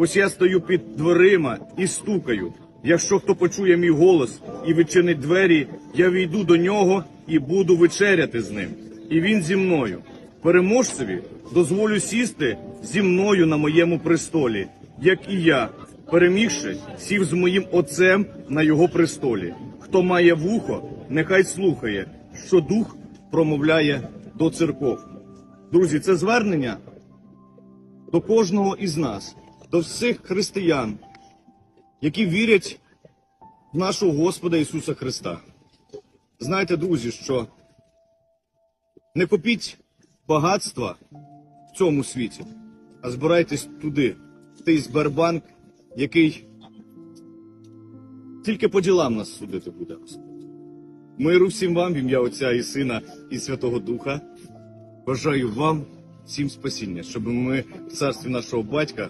Ось я стою під дверима і стукаю. Якщо хто почує мій голос і відчинить двері, я війду до нього і буду вечеряти з ним. І він зі мною. Переможцеві дозволю сісти зі мною на моєму престолі, як і я, перемігши, сів з моїм отцем на його престолі. Хто має вухо, нехай слухає, що дух промовляє до церков. Друзі, це звернення до кожного із нас, до всіх християн, які вірять в нашого Господа Ісуса Христа. Знаєте, друзі, що не копіть багатства в цьому світі, а збирайтесь туди, в той Сбербанк, який тільки по ділам нас судити буде. Миру всім вам в ім'я Отця і Сина і Святого Духа. Бажаю вам всім спасіння, щоб ми в царстві нашого батька